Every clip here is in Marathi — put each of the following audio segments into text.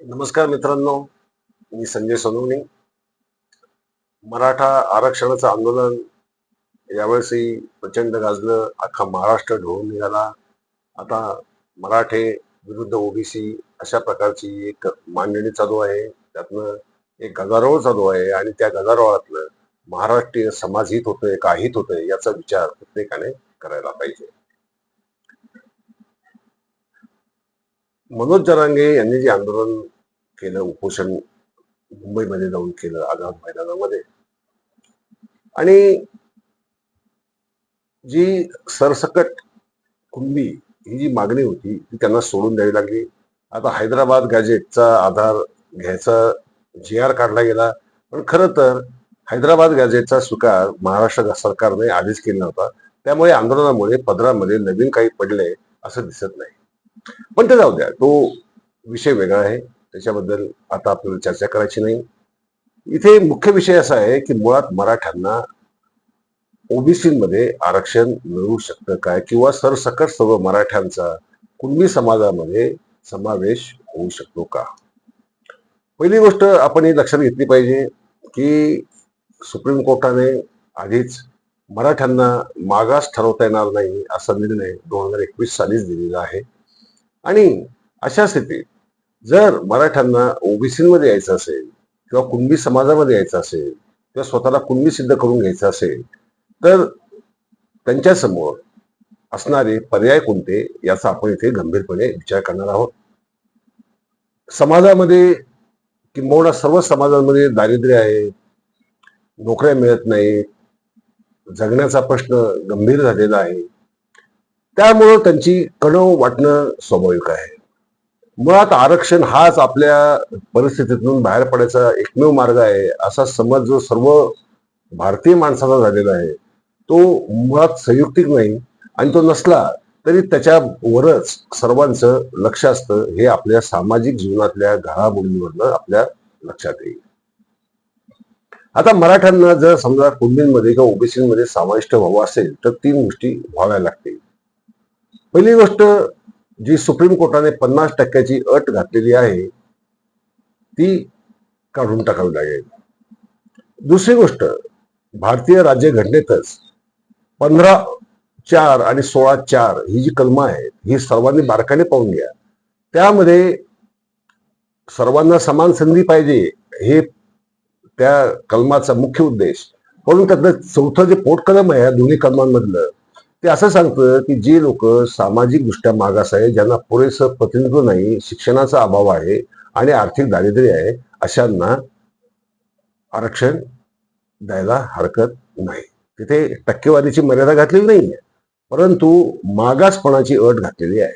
नमस्कार मित्रांनो मी संजय सोनवणी. मराठा आरक्षणाचं आंदोलन यावेळेसही प्रचंड गाजलं अख्खा महाराष्ट्र ढोळून निघाला. आता मराठे विरुद्ध ओबीसी अशा प्रकारची एक मांडणी चालू आहे. त्यातनं एक गदारोळ चालू आहे आणि त्या गदारोळातलं महाराष्ट्रीय समाज हित होतोय का हित होतोय याचा विचार प्रत्येकाने करायला पाहिजे. मनोज जरांगे यांनी जे आंदोलन केलं उपोषण मुंबईमध्ये जाऊन केलं आझाद मैदानामध्ये. आणि जी सरसकट कुंबी ही जी मागणी होती ती त्यांना सोडून द्यावी लागली. आता हैदराबाद गॅजेटचा आधार घ्यायचा जी आर काढला गेला. पण खरं तर हैदराबाद गॅजेटचा स्वीकार महाराष्ट्र सरकारने आधीच केला होता. त्यामुळे आंदोलनामुळे पदरामध्ये नवीन काही पडले असं दिसत नाही. पण ते जाऊ द्या. तो विषय वेगळा आहे. त्याच्याबद्दल आता आपल्याला चर्चा करायची नाही. इथे मुख्य विषय असा आहे की मुळात मराठ्यांना ओबीसीमध्ये आरक्षण मिळू शकतं काय? किंवा सरसकट सर्व मराठ्यांचा कुणबी समाजामध्ये समावेश होऊ शकतो का? पहिली गोष्ट आपण ही लक्षात घेतली पाहिजे की सुप्रीम कोर्टाने आधीच मराठ्यांना मागास ठरवता येणार नाही असा निर्णय दोन हजार एकवीस सालीच दिलेला आहे. आणि अशा स्थितीत जर मराठ्यांना ओबीसीमध्ये यायचं असेल किंवा कुणबी समाजामध्ये यायचं असेल किंवा स्वतःला कुणबी सिद्ध करून घ्यायचं असेल तर त्यांच्यासमोर असणारे पर्याय कोणते याचा आपण इथे गंभीरपणे विचार करणार आहोत. समाजामध्ये किंबहुना सर्व समाजामध्ये दारिद्र्य आहे नोकऱ्या मिळत नाहीत जगण्याचा प्रश्न गंभीर झालेला आहे. त्यामुळं त्यांची कणव वाटणं स्वाभाविक आहे. मुळात आरक्षण हाच आपल्या परिस्थितीतून बाहेर पडायचा एकमेव मार्ग आहे असा समज जो सर्व भारतीय माणसाचा झालेला आहे तो मुळात संयुक्तिक नाही आणि तो नसला तरी त्याच्यावरच सर्वांचं लक्ष असतं हे आपल्या सामाजिक जीवनातल्या घडामोडींवरनं आपल्या लक्षात येईल. आता मराठ्यांना जर समजा कुंडींमध्ये किंवा ओबीसीमध्ये समाविष्ट व्हावं असेल तर तीन गोष्टी व्हाव्या लागतील. पहिली गोष्ट जी सुप्रीम कोर्टाने पन्नास टक्क्याची अट घातलेली आहे ती काढून टाकावी लागेल. दुसरी गोष्ट भारतीय राज्यघटनेतच पंधरा चार आणि सोळा चार ही जी कलमं आहेत ही सर्वांनी बारकाने पाहून घ्या. त्यामध्ये सर्वांना समान संधी पाहिजे हे त्या कलमाचा मुख्य उद्देश. म्हणून त्यातलं चौथं जे पोटकलम आहे या दोन्ही कलमांमधलं ते असं सांगतं की जे लोक सामाजिकदृष्ट्या मागास आहे ज्यांना पुरेसं प्रतिनिधित्व नाही शिक्षणाचा अभाव आहे आणि आर्थिक दारिद्र्य आहे अशांना आरक्षण द्यायला हरकत नाही. तिथे टक्केवारीची मर्यादा घातलेली नाहीये परंतु मागासपणाची अट घातलेली आहे.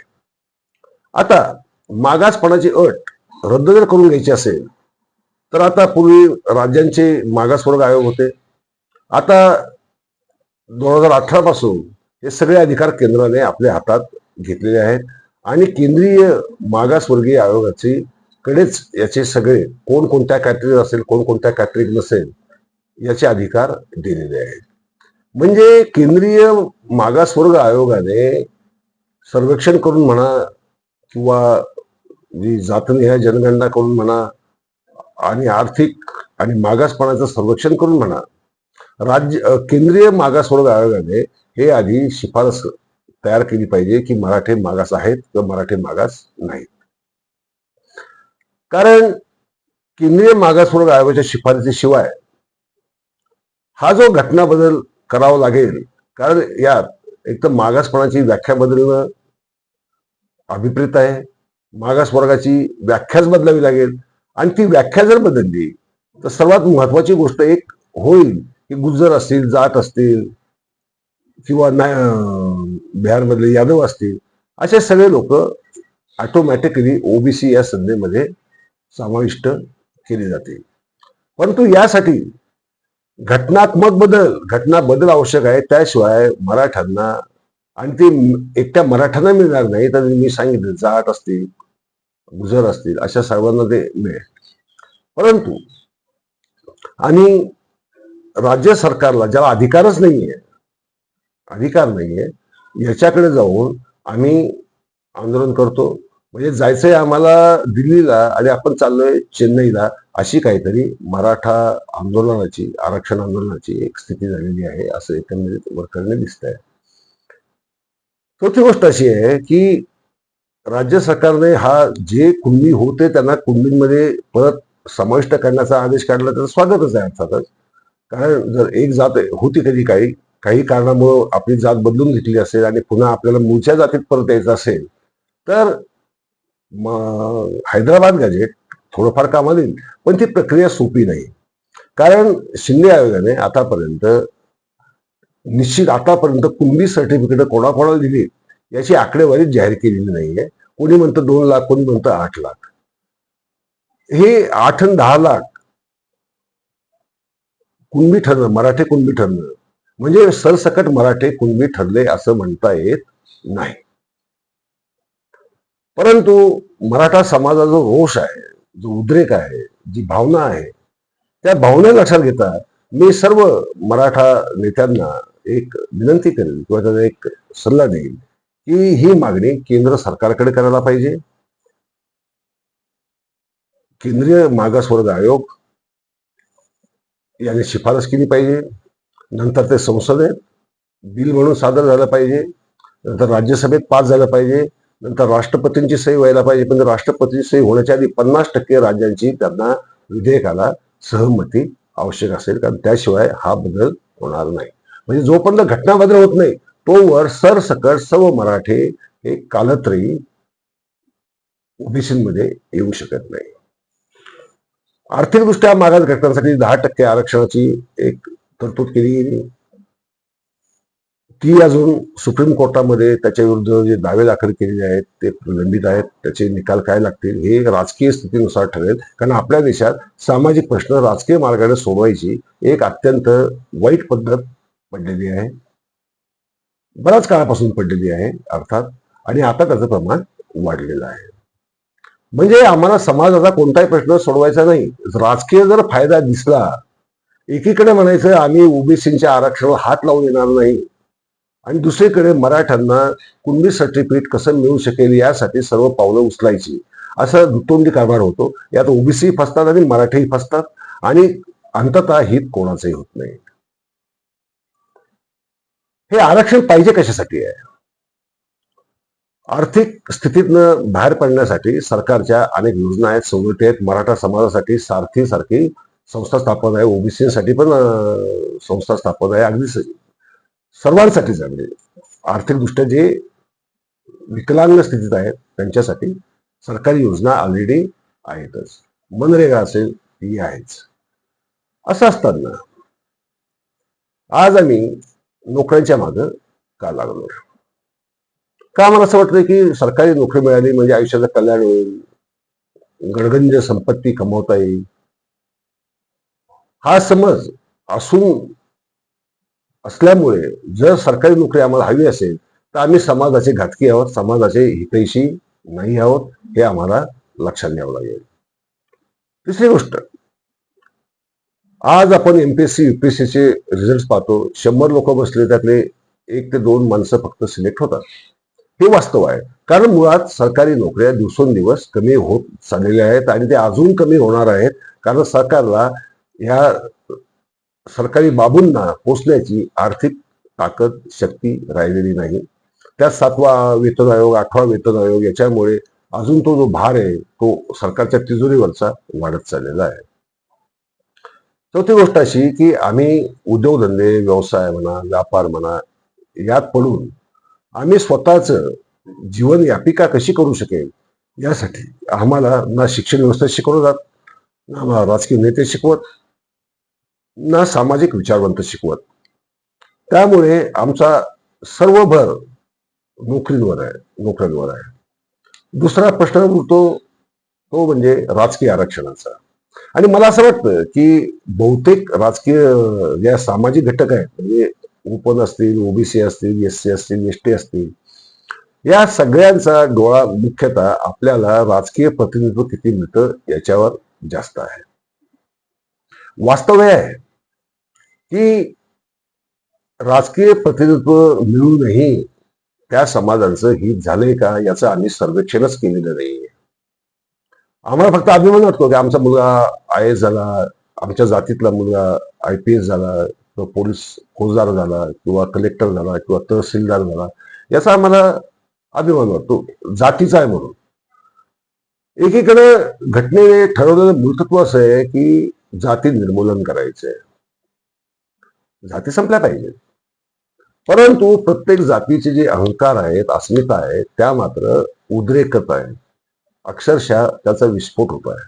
आता मागासपणाची अट रद्द जर करून घ्यायची असेल तर आता पूर्वी राज्यांचे मागासवर्ग आयोग होते. आता दोन हजार अठरा पासून हे सगळे अधिकार केंद्राने आपल्या हातात घेतलेले आहेत. आणि केंद्रीय मागासवर्गीय आयोगाची कडेच याचे सगळे कोण कोणत्या कॅटेगरी असेल कोण कोणत्या नसेल याचे अधिकार दिलेले आहेत. म्हणजे केंद्रीय मागासवर्ग आयोगाने सर्वेक्षण करून म्हणा किंवा जी जातनिहाय जनगणना करून म्हणा आणि आर्थिक आणि मागासपणाचं सर्वेक्षण करून म्हणा राज्य केंद्रीय मागासवर्ग आयोगाने हे आधी शिफारस तयार केली पाहिजे की मराठे मागास आहेत किंवा मराठे मागास नाहीत. कारण केंद्रीय मागासवर्ग आयोगाच्या शिफारसीशिवाय हा जो घटना बदल करावा लागेल कारण यात एक तर मागासपणाची व्याख्या बदलणं अभिप्रेत आहे. मागासवर्गाची व्याख्याच बदलावी लागेल. आणि ती व्याख्या जर बदलली तर सर्वात महत्वाची गोष्ट एक होईल की गुजर असतील जात असतील किंवा ना- बिहारमधले यादव असतील असे सगळे लोक ऑटोमॅटिकली ओबीसी या संधीमध्ये समाविष्ट केले जाते. परंतु यासाठी घटनात्मक बदल घटना बदल आवश्यक आहे. त्याशिवाय मराठ्यांना आणि ते एकट्या मराठ्यांना मिळणार नाही. तर मी सांगितलं जाट असतील गुजर असतील अशा सर्वांना ते मिळेल. परंतु आणि राज्य सरकारला ज्याला अधिकारच नाहीये अधिकार नाहीये. याच्याकडे जाऊन आम्ही आंदोलन करतो. म्हणजे जायचंय आम्हाला दिल्लीला आणि आपण चाललोय चेन्नईला अशी काहीतरी मराठा आंदोलनाची आरक्षण आंदोलनाची एक स्थिती झालेली आहे असं एकंदरीत वर्करने दिसत आहे चौथी गोष्ट अशी आहे की राज्य सरकारने हा जे कुंडी होते त्यांना कुंडींमध्ये परत समाविष्ट करण्याचा आदेश काढला तर स्वागतच आहे अर्थातच. कारण जर एक जात होती कधी काही काही कारणामुळं आपली जात बदलून घेतली असेल आणि पुन्हा आपल्याला मूळच्या जातीत परत यायचं असेल तर म- हैदराबाद गॅजेट थोडंफार कामाला येईल. पण ती प्रक्रिया सोपी नाही. कारण शिंदे आयोगाने आतापर्यंत निश्चित आतापर्यंत कुणबी सर्टिफिकेट कोणाकोणाला दिली याची आकडेवारी जाहीर केलेली नाहीये. कोणी म्हणतं दोन लाख कोणी म्हणतं आठ लाख. हे आठ आणि दहा लाख कुणबी ठरणं मराठी कुणबी ठरणं म्हणजे सरसकट मराठे कुणबी ठरले असं म्हणता येत नाही. परंतु मराठा समाजाचा जो रोष आहे जो उद्रेक आहे जी भावना आहे त्या भावना लक्षात घेता मी सर्व मराठा नेत्यांना एक विनंती करेन किंवा त्यांना एक सल्ला देईन की ही मागणी केंद्र सरकारकडे करायला पाहिजे. केंद्रीय मागासवर्ग आयोग याने शिफारस केली पाहिजे. नंतर ते संसदेत बिल म्हणून सादर झालं पाहिजे नंतर राज्यसभेत पास झालं पाहिजे नंतर राष्ट्रपतींची सही व्हायला पाहिजे पण राष्ट्रपतींची सही होण्याच्या आधी पन्नास टक्के राज्यांची त्यांना विधेयकाला सहमती आवश्यक असेल कारण त्याशिवाय हा बदल होणार नाही. म्हणजे जोपर्यंत घटना बदल होत नाही तोवर सरसकट सर्व मराठे हे कालत्रयी ओबीसीमध्ये येऊ शकत नाही. आर्थिकदृष्ट्या मागास घटकांसाठी दहा टक्के आरक्षणाची एक तरतूद केली गेली ती अजून सुप्रीम कोर्टामध्ये त्याच्या विरुद्ध जे दावे दाखल केलेले आहेत ते प्रलंबित आहेत त्याचे निकाल काय लागतील हे राजकीय स्थितीनुसार ठरेल. कारण आपल्या देशात सामाजिक प्रश्न राजकीय मार्गाने सोडवायची एक अत्यंत वाईट पद्धत पडलेली आहे. बऱ्याच काळापासून पडलेली आहे अर्थात. आणि आता त्याचं प्रमाण वाढलेलं आहे. म्हणजे आम्हाला समाजाचा कोणताही प्रश्न सोडवायचा नाही. राजकीय जर फायदा दिसला एकीकडे म्हणायचं आम्ही ओबीसीच्या आरक्षण हात लावून येणार नाही. आणि दुसरीकडे मराठ्यांना कुणबी सर्टिफिकेट कसं मिळू शकेल यासाठी सर्व पावलं उचलायची. असा दुतोंडी कारभार होतो. यात ओबीसी फसतात आणि मराठीही फसतात. आणि अंततः हित कोणाचंही होत नाही. हे आरक्षण पाहिजे कशासाठी आहे? आर्थिक स्थितीतनं बाहेर पडण्यासाठी सरकारच्या अनेक योजना आहेत. सवलती आहेत. मराठा समाजासाठी सारथी सारखी संस्था स्थापन आहे ओबीसीसाठी पण संस्था स्थापन आहे अगदी सर्वांसाठीच सर्वांसाठीच म्हणजे आर्थिकदृष्ट्या जे विकलांग स्थितीत आहेत त्यांच्यासाठी सरकारी योजना ऑलरेडी आहेतच. मनरेगा असेल ही आहेच. असं असताना आज आम्ही नोकऱ्यांच्या मागं का लागलो? का मला असं वाटतं की सरकारी नोकरी मिळाली म्हणजे आयुष्याचं कल्याण होईल गडगंज संपत्ती कमवता येईल हा समज असून असल्यामुळे जर सरकारी नोकरी आम्हाला हवी असेल तर आम्ही समाजाचे घातकी आहोत समाजाचे हितैषी नाही आहोत हे आम्हाला लक्षात घ्यावं लागेल. तिसरी गोष्ट आज आपण एमपीएससी युपीएससीचे रिझल्ट पाहतो. शंभर लोक बसले त्यातले एक ते दोन माणसं फक्त सिलेक्ट होतात. हे वास्तव आहे. कारण मुळात सरकारी नोकऱ्या दिवसेंदिवस कमी होत चाललेल्या आहेत आणि ते अजून कमी होणार आहेत. कारण सरकारला ह्या सरकारी बाबूंना पोचण्याची आर्थिक ताकद शक्ती राहिलेली नाही. त्यात सातवा वेतन आयोग आठवा वेतन आयोग याच्यामुळे अजून तो जो भार आहे तो सरकारच्या तिजोरीवरचा वाढत चाललेला आहे. चौथी गोष्ट अशी की आम्ही उद्योगधंदे व्यवसाय म्हणा व्यापार म्हणा यात पडून आम्ही स्वतःच जीवन यापिका कशी करू शकेल यासाठी आम्हाला ना शिक्षण व्यवस्था शिकवलं जात ना आम्हाला राजकीय नेते शिकवत ना सामाजिक विचारवंत शिकवत. त्यामुळे आमचा सर्व भर नोकरींवर आहे नोकऱ्यांवर आहे. दुसरा प्रश्न उरतो तो म्हणजे राजकीय आरक्षणाचा. आणि मला असं वाटतं की बहुतेक राजकीय ज्या सामाजिक घटक आहेत म्हणजे ओपन असतील ओबीसी असतील एस सी असतील एस टी असतील या सगळ्यांचा डोळा मुख्यतः आपल्याला राजकीय प्रतिनिधित्व किती मिळतं याच्यावर जास्त आहे. वास्तव्य आहे की राजकीय प्रतिनिधित्व मिळूनही त्या समाजांचं हित झालंय का याचं आम्ही सर्वेक्षणच केलेलं नाही. आम्हाला फक्त अभिमान वाटतो की आमचा मुलगा आय एस झाला आमच्या जातीतला मुलगा आय पी एस झाला किंवा पोलीस फौजदार झाला किंवा कलेक्टर झाला किंवा तहसीलदार झाला याचा आम्हाला अभिमान वाटतो. जातीचा आहे म्हणून. एकीकडे घटनेने ठरवलेलं मूलतत्व असं आहे की जाती निर्मूलन करायचंय जाती संपल्या पाहिजेत परंतु प्रत्येक जातीचे जे अहंकार आहेत अस्मिता आहेत त्या मात्र उद्रेकत आहे अक्षरशः त्याचा विस्फोट होत आहे.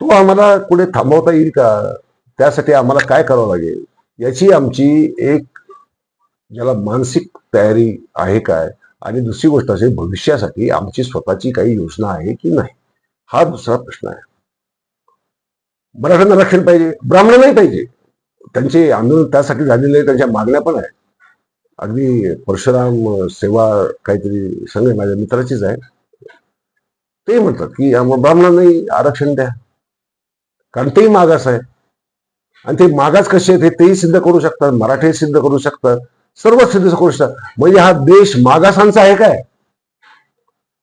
तो आम्हाला कुठे थांबवता येईल का? त्यासाठी आम्हाला काय करावं लागेल? याची आमची एक ज्याला मानसिक तयारी आहे काय? आणि दुसरी गोष्ट असे भविष्यासाठी आमची स्वतःची काही योजना आहे की नाही? हा दुसरा प्रश्न आहे. मराठ्यांना आरक्षण पाहिजे ब्राह्मण नाही पाहिजे. त्यांचे आंदोलन त्यासाठी झालेले त्यांच्या मागण्या पण आहेत. अगदी परशुराम सेवा काहीतरी संघ माझ्या मित्राचीच आहे. ते म्हणतात की ब्राह्मणांनाही आरक्षण द्या. कारण तेही मागास आहे आणि ते मागास कसे आहेत हे तेही सिद्ध करू शकतात मराठी सिद्ध करू शकतात सर्व सिद्ध करू शकतात. म्हणजे हा देश मागासांचा आहे काय?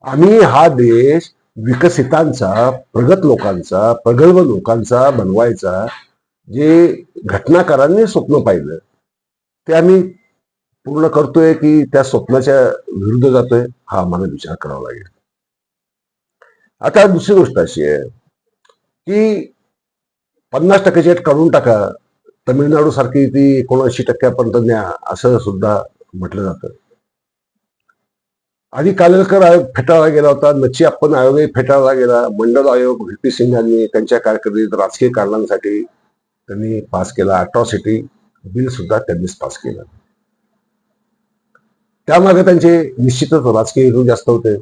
आम्ही हा देश विकसितांचा प्रगत लोकांचा प्रगल्भ लोकांचा बनवायचा जे घटनाकारांनी स्वप्न पाहिलं ते आम्ही पूर्ण करतोय की त्या स्वप्नाच्या विरुद्ध जातोय हा आम्हाला विचार करावा लागेल. आता दुसरी गोष्ट अशी आहे की पन्नास टक्क्याची अट काढून टाका. तमिळनाडू सारखी ती एकोणऐंशी टक्क्यापर्यंत न्या असं सुद्धा म्हटलं जातं. आधी कालेलकर आयोग फेटाळला गेला होता. नची आपण आयोगही फेटाळला गेला. मंडल आयोग व्ही पी सिंग यांनी त्यांच्या कारकिर्दीत राजकीय कारणांसाठी त्यांनी पास केला. अट्रॉसिटी बिल सुद्धा त्यांनीच पास केलं. त्यामागे त्यांचे निश्चितच राजकीय हेतू जास्त होते.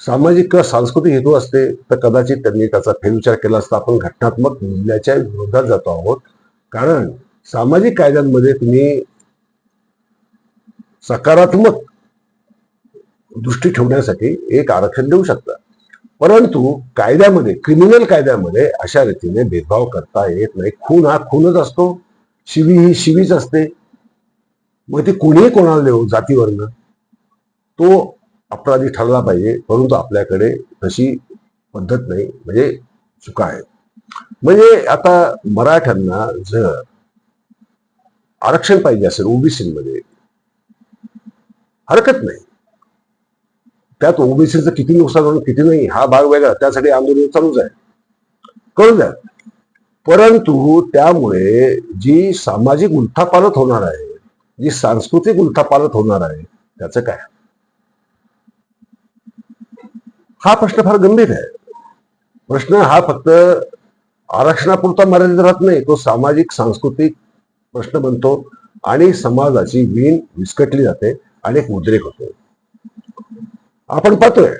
सामाजिक किंवा सांस्कृतिक हेतू असते तर कदाचित त्यांनी त्याचा फेरविचार केला असता. आपण घटनात्मक मूल्याच्या विरोधात जातो आहोत. कारण सामाजिक कायद्यांमध्ये तुम्ही सकारात्मक दृष्टी ठेवण्यासाठी एक आरक्षण देऊ शकता. परंतु कायद्यामध्ये क्रिमिनल कायद्यामध्ये अशा रीतीने भेदभाव करता येत नाही. खून हा खूनच असतो. शिवी ही शिवीच असते. मग ते कोणीही कोणाला देऊ जातीवरनं तो अपराधी ठरला पाहिजे. परंतु आपल्याकडे तशी पद्धत नाही. म्हणजे चुका आहेत. म्हणजे आता मराठ्यांना जर आरक्षण पाहिजे असेल ओबीसी मध्ये हरकत नाही. त्यात ओबीसीचं किती नुकसान होणं किती नाही हा भाग वेगळा. त्यासाठी आंदोलन चालूच आहे. कळून द्या. परंतु त्यामुळे जी सामाजिक उलथापालत होणार आहे जी सांस्कृतिक उलथापालत होणार आहे त्याचं काय? हा प्रश्न फार गंभीर आहे. प्रश्न हा फक्त आरक्षणापुरता मर्यादित राहत नाही तो सामाजिक सांस्कृतिक प्रश्न बनतो आणि समाजाची वीण विस्कटली जाते आणि एक उद्रेक होतो. आपण पाहतोय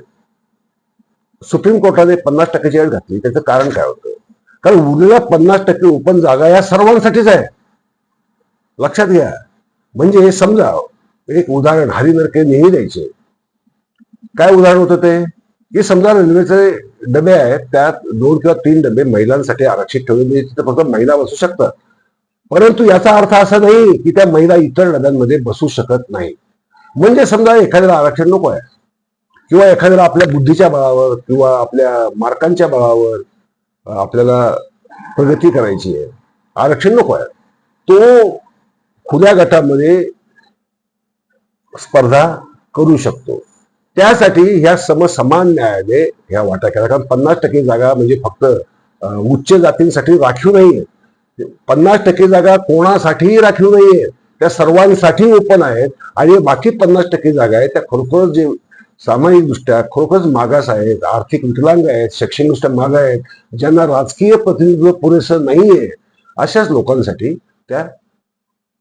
सुप्रीम कोर्टाने पन्नास टक्क्याची अट घातली. त्याचं कारण काय होतं? कारण उरलेल्या पन्नास टक्के ओपन जागा या सर्वांसाठीच आहे. लक्षात घ्या. म्हणजे हे समजा एक उदाहरण हरिनरके नेहमी द्यायचे. काय उदाहरण होतं ते? की समजा रेल्वेचे डबे आहेत त्यात दोन किंवा तीन डबे महिलांसाठी आरक्षित ठेवले. म्हणजे तिथे फक्त महिला बसू शकतात. परंतु याचा अर्थ असा नाही की त्या महिला इतर डब्यांमध्ये बसू शकत नाही म्हणजे समजा एखाद्याला आरक्षण नको आहे. किंवा एखाद्याला आपल्या बुद्धीच्या बळावर किंवा आपल्या मार्कांच्या बळावर आपल्याला प्रगती करायची आहे. आरक्षण नको आहे. तो खुल्या गटामध्ये स्पर्धा करू शकतो. त्यासाठी ह्या समसमान न्यायालय ह्या वाटा केला. कारण पन्नास टक्के जागा म्हणजे फक्त उच्च जातींसाठी राखीव नाहीये. पन्नास टक्के जागा कोणासाठीही राखीव नाहीये. त्या सर्वांसाठी ओपन आहेत. आणि बाकी पन्नास टक्के जागा आहेत. त्या खरोखर जे सामाजिक दृष्ट्या खरोखरच मागास आहेत आर्थिक विकलांग आहेत शैक्षणिकदृष्ट्या माग आहेत ज्यांना राजकीय प्रतिनिधित्व पुरेसं नाहीये अशाच लोकांसाठी त्या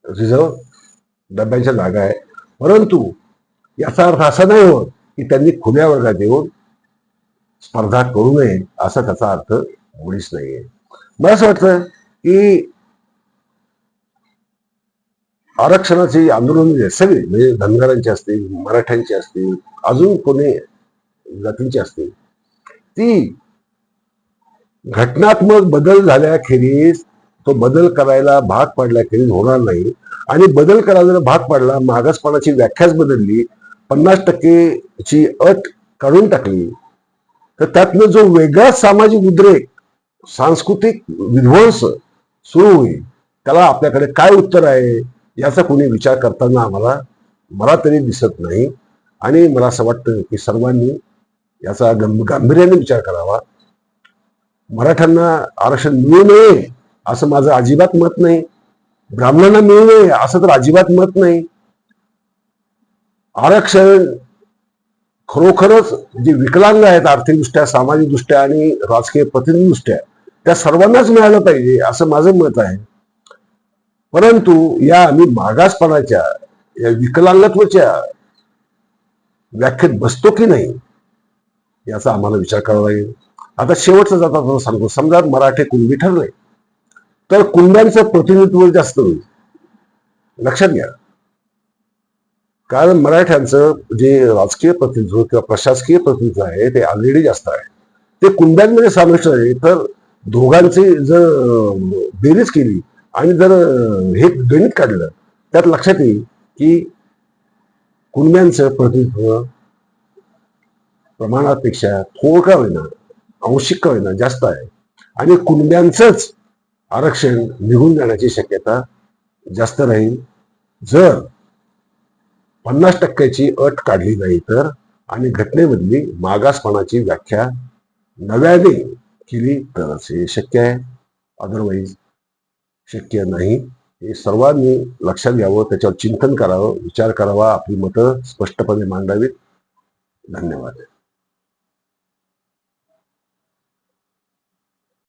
रिझर्व डब्यांच्या जागा आहे परंतु याचा अर्थ असा नाही होत की त्यांनी खुल्या वर्गात येऊन स्पर्धा करू नये असा त्याचा अर्थ मुळीच नाहीये. मला असं वाटतं की आरक्षणाची आंदोलन जे सगळी म्हणजे धनगरांची असतील मराठ्यांची असतील अजून कोणी जातींची असतील. ती घटनात्मक बदल झाल्याखेरीज तो बदल करायला भाग पाडल्याखेरीज होणार नाही. आणि बदल करायला भाग पाडला मागासपणाची व्याख्याच बदलली पन्नास टक्केची अट काढून टाकली तर त्यातनं जो वेगळा सामाजिक उद्रेक सांस्कृतिक विध्वंस सुरू होईल. त्याला आपल्याकडे काय उत्तर आहे याचा कोणी विचार करताना आम्हाला मला तरी दिसत नाही. आणि मला असं वाटतं की सर्वांनी याचा गंभ- गांभीर्याने विचार करावा. मराठ्यांना आरक्षण मिळू नये असं माझं अजिबात मत नाही. ब्राह्मणांना मिळू नये असं तर अजिबात मत नाही. आरक्षण खरोखरच जे विकलांग आहेत आर्थिकदृष्ट्या सामाजिकदृष्ट्या आणि राजकीय प्रतिनिधीदृष्ट्या त्या सर्वांनाच मिळालं पाहिजे असं माझं मत आहे. परंतु या आम्ही मागासपणाच्या या विकलांगत्वाच्या व्याख्येत बसतो की नाही याचा आम्हाला विचार करावा लागेल. आता शेवटचं जाता सांगतो. समजा मराठे कुणबी ठरले तर कुणब्यांचं प्रतिनिधित्व जास्त होईल. लक्षात घ्या. कारण मराठ्यांचं जे राजकीय प्रतिनिधित्व किंवा प्रशासकीय प्रतिनिधित्व आहे ते ऑलरेडी जास्त आहे. ते कुणब्यांमध्ये समाविष्ट आहे तर दोघांची जर बेरीज केली आणि जर हे गणित काढलं त्यात लक्षात येईल की कुणब्यांचं प्रतिनिधित्व प्रमाणापेक्षा थोडका होईना अंशिक का होईना जास्त आहे. आणि कुणब्यांचंच आरक्षण निघून जाण्याची शक्यता जास्त राहील. जर पन्नास टक्क्याची अट काढली नाही तर आणि घटनेमधली मागासपणाची व्याख्या नव्याने केली तरच हे शक्य आहे. अदरवाईज शक्य नाही. हे सर्वांनी लक्षात घ्यावं त्याच्यावर चिंतन करावं विचार करावा आपली मतं स्पष्टपणे मांडावीत. धन्यवाद.